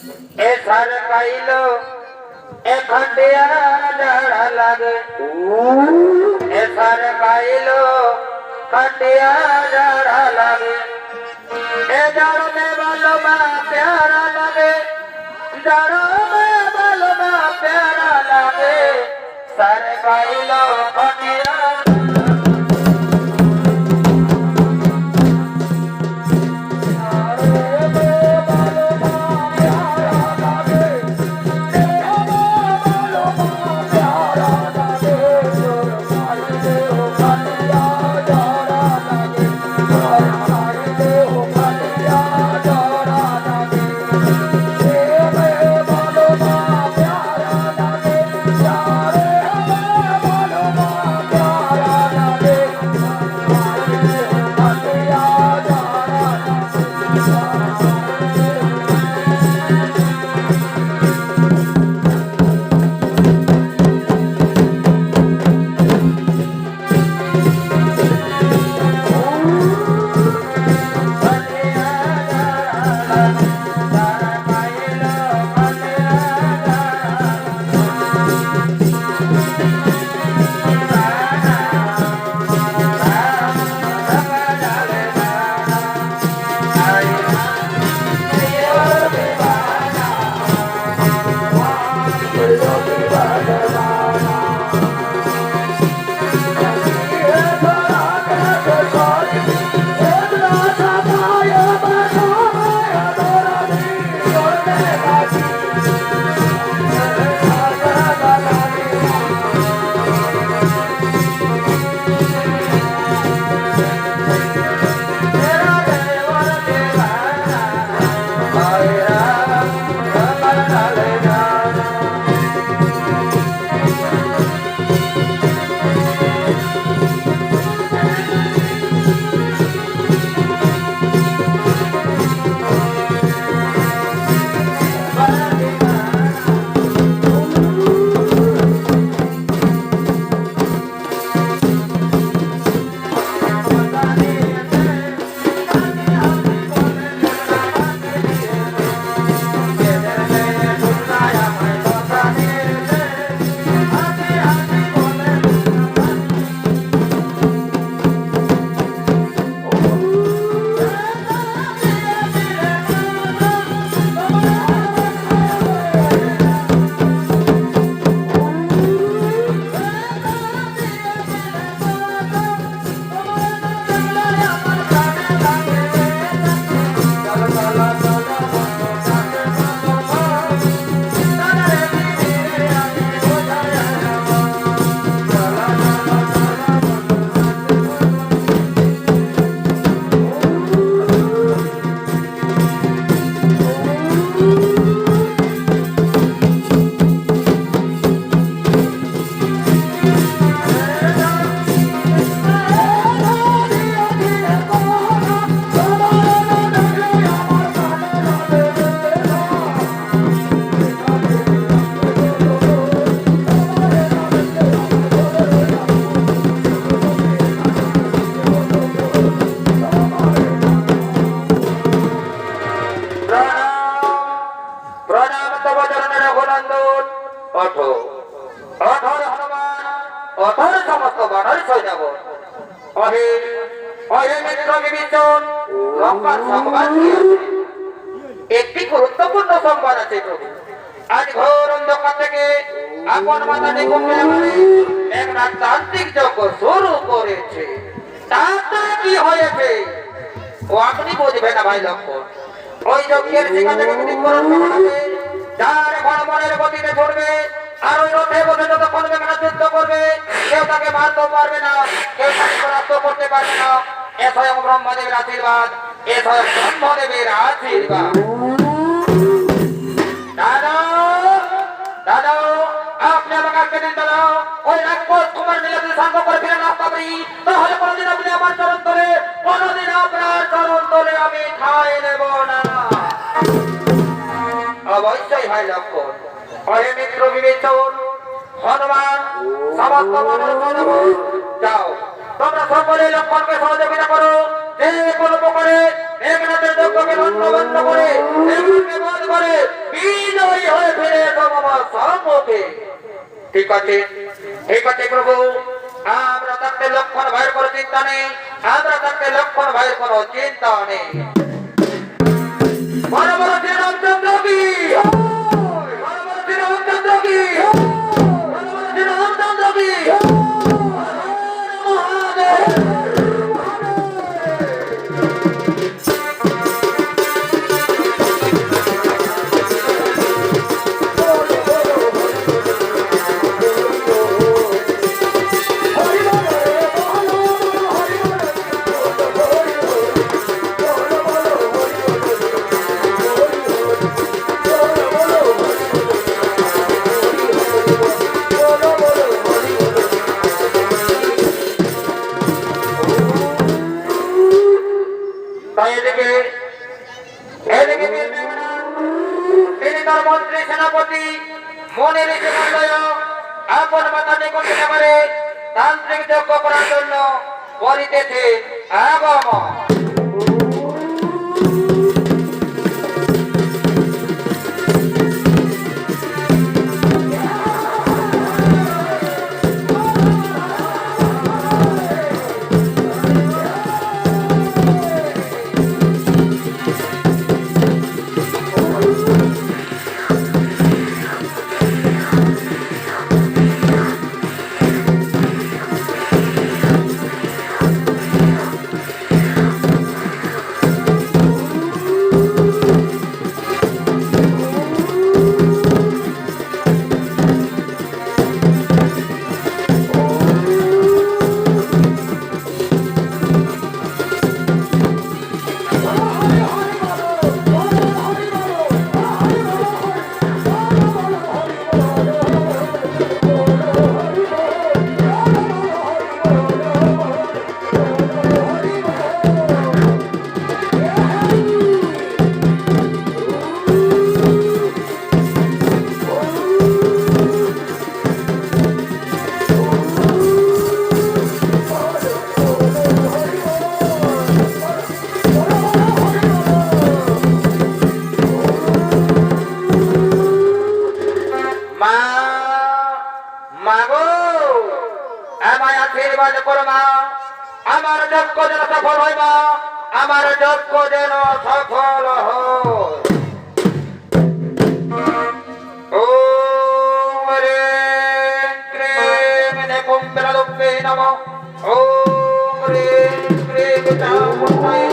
এ সার pile এ খন্ডিয়া ঝাড়া লাগে। এ সার pile খন্ডিয়া ঝাড়া লাগে। এ জাড়ো মে ভালো মা, প্যারা লাগে। জাড়ো মে ভালো মা, প্যারা লাগে। সার পাইল খন্ডিয়া একটি গুরুত্বপূর্ণ সংবাদ আছে আজ ঘোর অন্ধকার থেকে আপন মাতাটি ঘুমে মানে এক তান্ত্রিক যজ্ঞ শুরু করেছে। তাতে কি হয়েছে? ও আপনি বুঝবেন না ভাই লক্ষণ। ওই যজ্ঞের শিখা যার ভ্রমণের গতিতে চলবে আর ওই রথে বসে যতক্ষণ বেগানা যুদ্ধ করবে, কেউ তাকে মারতেও পারবে না, কেউ তাকে পরাস্ত করতে পারবে না। এ স্বয়ং ব্রহ্মদেবের আশীর্বাদ, এ স্বয়ং ব্রহ্মদেবের আশীর্বাদ। দাদা দাদা, আপনি আমাকে আজকে তোমার মিলাতে সঙ্গ করে ফিরে না পাবি কোনোদিন আপনি আমার চরণ কোনোদিন আপনার চরণ ধরে আমি খাই নেব না। অবশ্যই হয় লক্ষণ অহে মিত্র বিবেচন, হনুমান সমস্ত মানব যাও। তোমরা সকলে লক্ষণকে সহযোগিতা করো। যে কোনো প্রকারে মেঘনাথের যজ্ঞকে বন্ধ করে মেঘনাথকে বধ করে ঠিক আছে? ঠিক আছে প্রভু। আমরা থাকতে লক্ষণ ভয়ের কোনো চিন্তা নেই। আমরা থাকতে লক্ষণ কোনো চিন্তা নেই। বড় বড় শ্রী রামচন্দ্র কি মনে রেখে মন্ডয় আপন মাতাকে নিকট এবারে তান্ত্রিক যজ্ঞ করার জন্য করিতেছে আগম মাগো, আমায় আশীর্বাদ করো মা। আমার যজ্ঞ যেন সফল হয় মা, আমার যজ্ঞ যেন সফল হয়। নম। ॐ ह्रीं क्रीं चामुण्डये